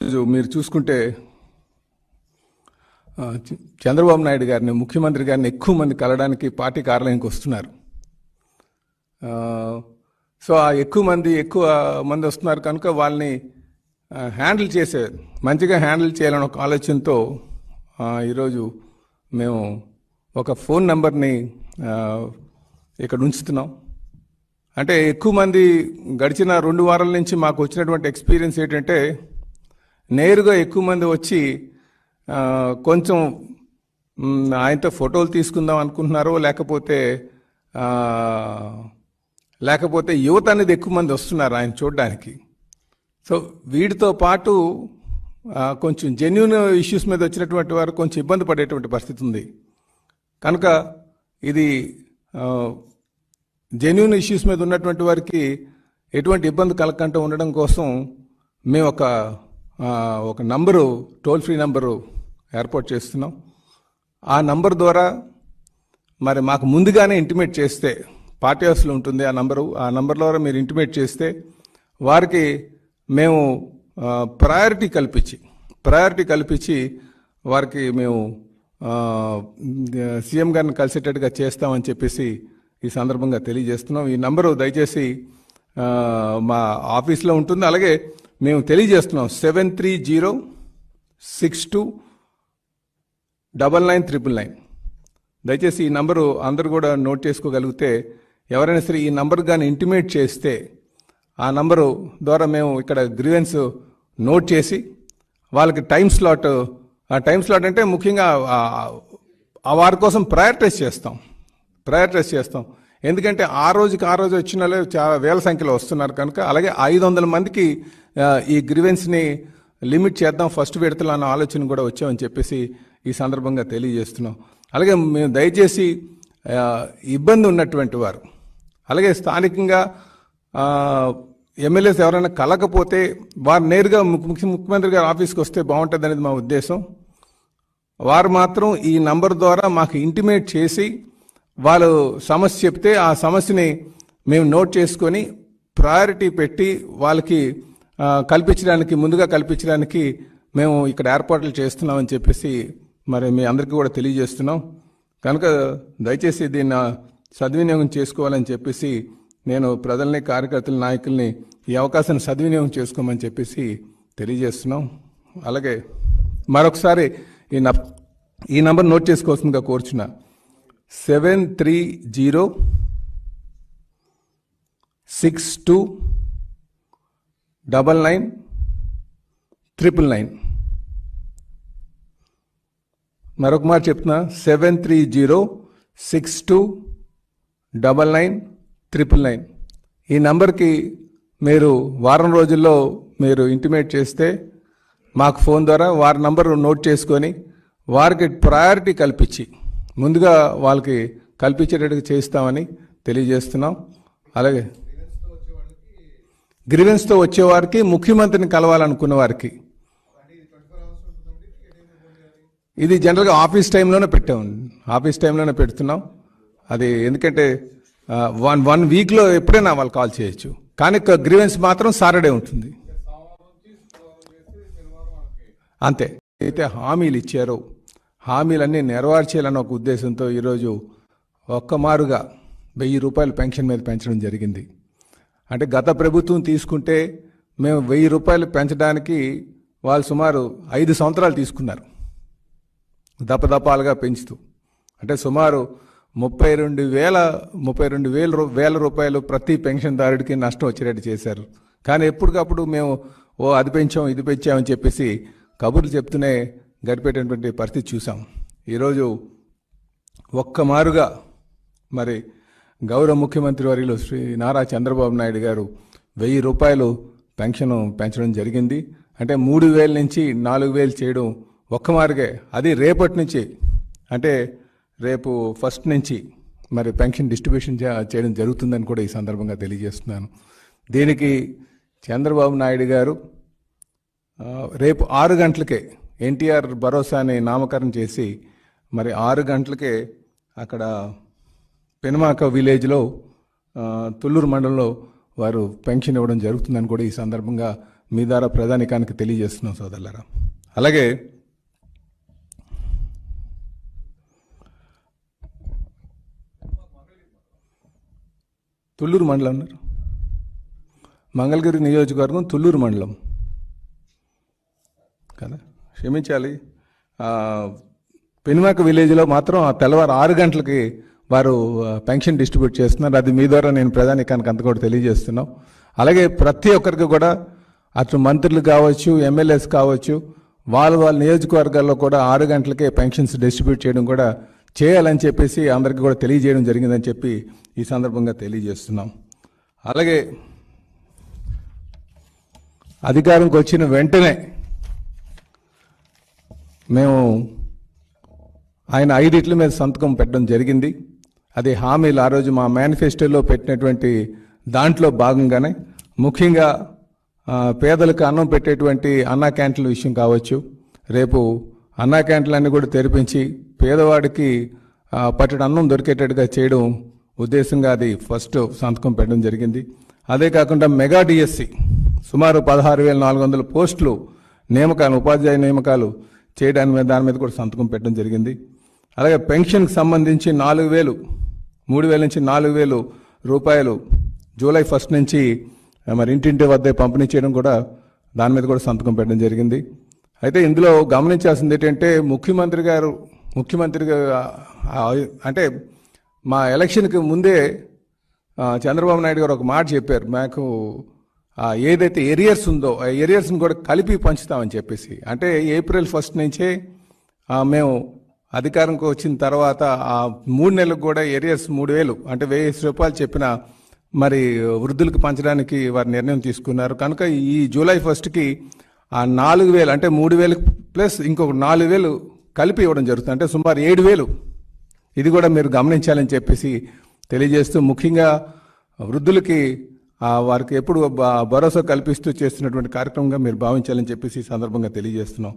ఈరోజు మీరు చూసుకుంటే చంద్రబాబు నాయుడు గారిని ముఖ్యమంత్రి గారిని ఎక్కువ మంది కలవడానికి పార్టీ కార్యాలయానికి వస్తున్నారు. సో ఆ ఎక్కువ మంది ఎక్కువ మంది వస్తున్నారు కనుక వాళ్ళని హ్యాండిల్ చేసే మంచిగా హ్యాండిల్ చేయాలని ఒక ఆలోచనతో ఈరోజు మేము ఒక ఫోన్ నెంబర్ని ఇక్కడ ఉంచుతున్నాం. అంటే ఎక్కువ మంది గడిచిన రెండు వారాల నుంచి మాకు వచ్చినటువంటి ఎక్స్పీరియన్స్ ఏంటంటే నేరుగా ఎక్కువ మంది వచ్చి కొంచెం ఆయనతో ఫోటోలు తీసుకుందాం అనుకుంటున్నారో లేకపోతే లేకపోతే యువత అనేది ఎక్కువ మంది వస్తున్నారు ఆయన చూడడానికి. సో వీటితో పాటు కొంచెం జెన్యున్ ఇష్యూస్ మీద వచ్చినటువంటి వారు కొంచెం ఇబ్బంది పడేటువంటి పరిస్థితి ఉంది. కనుక ఇది జెన్యున్ ఇష్యూస్ మీద ఉన్నటువంటి వారికి ఎటువంటి ఇబ్బంది కలగకుండా ఉండడం కోసం మేము ఒక ఒక నంబరు టోల్ ఫ్రీ నంబరు ఏర్పాటు చేస్తున్నాం. ఆ నంబర్ ద్వారా మరి మాకు ముందుగానే ఇంటిమేట్ చేస్తే పార్టీ హౌస్లో ఉంటుంది ఆ నంబరు ఆ నంబర్ ద్వారా మీరు ఇంటిమేట్ చేస్తే వారికి మేము ప్రయారిటీ కల్పించి ప్రయారిటీ కల్పించి వారికి మేము సీఎం గారిని కలిసేటట్టుగా చేస్తామని చెప్పేసి ఈ సందర్భంగా తెలియజేస్తున్నాం. ఈ నంబరు దయచేసి మా ఆఫీస్లో ఉంటుంది. అలాగే మేము తెలియజేస్తున్నాం seven three zero six two double nine triple nine. దయచేసి ఈ నంబరు అందరు కూడా నోట్ చేసుకోగలిగితే ఎవరైనా సరే ఈ నంబర్ కానీ ఇంటిమేట్ చేస్తే ఆ నంబరు ద్వారా మేము ఇక్కడ గ్రీవెన్స్ నోట్ చేసి వాళ్ళకి టైం స్లాట్ ఆ టైం స్లాట్ అంటే ముఖ్యంగా ఆ- వారి కోసం ప్రయారిటైజ్ చేస్తాం. ప్రయారిటైజ్ చేస్తాం. ఎందుకంటే ఆ రోజుకి ఆ రోజు వచ్చిన చాలా వేల సంఖ్యలో వస్తున్నారు కనుక అలాగే ఐదు వందల మందికి ఈ గ్రీవెన్స్ని లిమిట్ చేద్దాం ఫస్ట్ విడతలు అన్న ఆలోచన కూడా వచ్చామని చెప్పేసి ఈ సందర్భంగా తెలియజేస్తున్నాం. అలాగే మేము దయచేసి ఇబ్బంది ఉన్నటువంటి వారు అలాగే స్థానికంగా ఎమ్మెల్యేస్ ఎవరైనా కలకపోతే వారు నేరుగా ముఖ్య ముఖ్యమంత్రి గారి ఆఫీస్కి వస్తే బాగుంటుంది అనేది మా ఉద్దేశం. వారు మాత్రం ఈ నంబర్ ద్వారా మాకు ఇంటిమేట్ చేసి వాళ్ళు సమస్య చెప్తే ఆ సమస్యని మేము నోట్ చేసుకొని ప్రయారిటీ పెట్టి వాళ్ళకి కల్పించడానికి ముందుగా కల్పించడానికి మేము ఇక్కడ ఏర్పాట్లు చేస్తున్నామని చెప్పేసి మరి మీ అందరికీ కూడా తెలియజేస్తున్నాం. కనుక దయచేసి దీన్ని సద్వినియోగం చేసుకోవాలని చెప్పేసి నేను ప్రజల్ని కార్యకర్తల నాయకుల్ని ఈ అవకాశాన్ని సద్వినియోగం చేసుకోమని చెప్పేసి తెలియజేస్తున్నాం. అలాగే మరొకసారి ఈ న ఈ నంబర్ నోట్ చేసుకోవాల్సిందిగా కోరుచున్నా. Seven three zero six two double nine triple nine. మరొక మాట చెప్తున్నా seven three zero six two double nine triple nine. ఈ నంబర్కి మీరు వారం రోజుల్లో మీరు ఇంటిమేట్ చేస్తే మాకు ఫోన్ ద్వారా వారి నంబర్ నోట్ చేసుకొని వారికి ప్రయారిటీ కల్పించి ముందుగా వాళ్ళకి కల్పించేటట్టుగా చేస్తామని తెలియజేస్తున్నాం. అలాగే గ్రీవెన్స్తో వచ్చేవారికి ముఖ్యమంత్రిని కలవాలనుకున్న వారికి. ఇది జనరల్గా ఆఫీస్ టైంలోనే పెట్టాం ఆఫీస్ టైంలోనే పెడుతున్నాం. అది ఎందుకంటే వన్ వన్ వీక్లో ఎప్పుడైనా వాళ్ళు కాల్ చేయొచ్చు. కానీ గ్రీవెన్స్ మాత్రం సాటర్డే ఉంటుంది. అంతే. అయితే హామీలు ఇచ్చారో. హామీలన్నీ నెరవేర్చేయాలని ఒక ఉద్దేశంతో ఈరోజు ఒక్కమారుగా వెయ్యి రూపాయలు పెన్షన్ మీద పెంచడం జరిగింది. అంటే గత ప్రభుత్వం తీసుకుంటే మేము వెయ్యి రూపాయలు పెంచడానికి వాళ్ళు సుమారు ఐదు సంవత్సరాలు తీసుకున్నారు. దపదపాలుగా పెంచుతూ. అంటే సుమారు ముప్పై రెండు వేల ముప్పై రెండు వేల వేల రూపాయలు ప్రతి పెన్షన్దారుడికి నష్టం వచ్చేటట్టు చేశారు. కానీ ఎప్పటికప్పుడు మేము ఓ అది పెంచాం ఇది పెంచామని చెప్పేసి కబుర్లు చెప్తూనే గడిపేటటువంటి పరిస్థితి చూసాం. ఈరోజు ఒక్కమారుగా మరి గౌరవ ముఖ్యమంత్రి వర్యులు శ్రీ నారా చంద్రబాబు నాయుడు గారు వెయ్యి రూపాయలు పెన్షన్ పెంచడం జరిగింది. అంటే మూడు వేల నుంచి నాలుగు వేలు చేయడం ఒక్క మార్గే. అది రేపటి నుంచి. అంటే రేపు ఫస్ట్ నుంచి మరి పెన్షన్ డిస్ట్రిబ్యూషన్ చేయడం జరుగుతుందని కూడా ఈ సందర్భంగా తెలియజేస్తున్నాను. దీనికి చంద్రబాబు నాయుడు గారు రేపు ఆరు గంటలకే ఎన్టీఆర్ భరోసాని నామకరణం చేసి మరి ఆరు గంటలకే అక్కడ పెనుమాక విలేజ్లో తుళ్ళూరు మండలంలో వారు పెన్షన్ ఇవ్వడం జరుగుతుందని కూడా ఈ సందర్భంగా మీ ద్వారా ప్రధానికానికి తెలియజేస్తున్నాం సోదరులారా. అలాగే తుళ్ళూరు మండలం అన్నారు. మంగళగిరి నియోజకవర్గం తుళ్ళూరు మండలం. కదా? క్షమించాలి. పెనుమాక విలేజ్లో మాత్రం ఆ తెల్లవారు ఆరు గంటలకి వారు పెన్షన్ డిస్ట్రిబ్యూట్ చేస్తున్నారు. అది మీ ద్వారా నేను ప్రధానికానికి అంత కూడా తెలియజేస్తున్నాం. అలాగే ప్రతి ఒక్కరికి కూడా అటు మంత్రులు కావచ్చు ఎమ్మెల్యేస్ కావచ్చు వాళ్ళ వాళ్ళ నియోజకవర్గాల్లో కూడా ఆరు గంటలకే పెన్షన్స్ డిస్ట్రిబ్యూట్ చేయడం కూడా చేయాలని చెప్పేసి అందరికీ కూడా తెలియజేయడం జరిగిందని చెప్పి ఈ సందర్భంగా తెలియజేస్తున్నాం. అలాగే అధికారంకి వచ్చిన వెంటనే మేము ఆయన ఐదిట్ల మీద సంతకం పెట్టడం జరిగింది. అది హామీలు ఆ రోజు మా మేనిఫెస్టోలో పెట్టినటువంటి దాంట్లో భాగంగానే ముఖ్యంగా పేదలకు అన్నం పెట్టేటువంటి అన్నా క్యాంటీన్ల విషయం కావచ్చు రేపు అన్నా క్యాంటీన్లన్నీ కూడా తెరిపించి పేదవాడికి ఆ, పట్టడి అన్నం దొరికేటట్టుగా చేయడం ఉద్దేశంగా అది ఫస్ట్ సంతకం పెట్టడం జరిగింది. అదే కాకుండా మెగా డిఎస్సి సుమారు పదహారు వేల నాలుగు వందల పోస్టులు నియామకాలు ఉపాధ్యాయ నియామకాలు చేయడానికి మీద దాని మీద కూడా సంతకం పెట్టడం జరిగింది. అలాగే పెన్షన్కి సంబంధించి నాలుగు వేలు మూడు వేల నుంచి నాలుగు వేలు రూపాయలు జూలై ఫస్ట్ నుంచి మరి ఇంటింటి వద్దే పంపిణీ చేయడం కూడా దాని మీద కూడా సంతకం పెట్టడం జరిగింది. అయితే ఇందులో గమనించాల్సింది ఏంటంటే ముఖ్యమంత్రి గారు ముఖ్యమంత్రి అంటే మా ఎలక్షన్కి ముందే చంద్రబాబు నాయుడు గారు ఒక మాట చెప్పారు. మాకు ఏదైతే ఏరియర్స్ ఉందో ఆ ఏరియర్స్ని కూడా కలిపి పంచుతామని చెప్పేసి. అంటే ఏప్రిల్ ఫస్ట్ నుంచే మేము అధికారంకి వచ్చిన తర్వాత ఆ మూడు నెలలకు కూడా ఏరియర్స్ మూడు వేలు అంటే వెయ్యి రూపాయలు చెప్పిన మరి వృద్ధులకు పంచడానికి వారు నిర్ణయం తీసుకున్నారు. కనుక ఈ జూలై ఫస్ట్కి ఆ నాలుగు వేలు అంటే మూడు వేలు ప్లస్ ఇంకొక నాలుగు వేలు కలిపి ఇవ్వడం జరుగుతుంది. అంటే సుమారు ఏడు వేలు. ఇది కూడా మీరు గమనించాలని చెప్పేసి తెలియజేస్తూ ముఖ్యంగా వృద్ధులకి వారికి ఎప్పుడు భరోసా కల్పిస్తూ చేస్తున్నటువంటి కార్యక్రమంగా మీరు భావించాలని చెప్పేసి ఈ సందర్భంగా తెలియజేస్తున్నాం.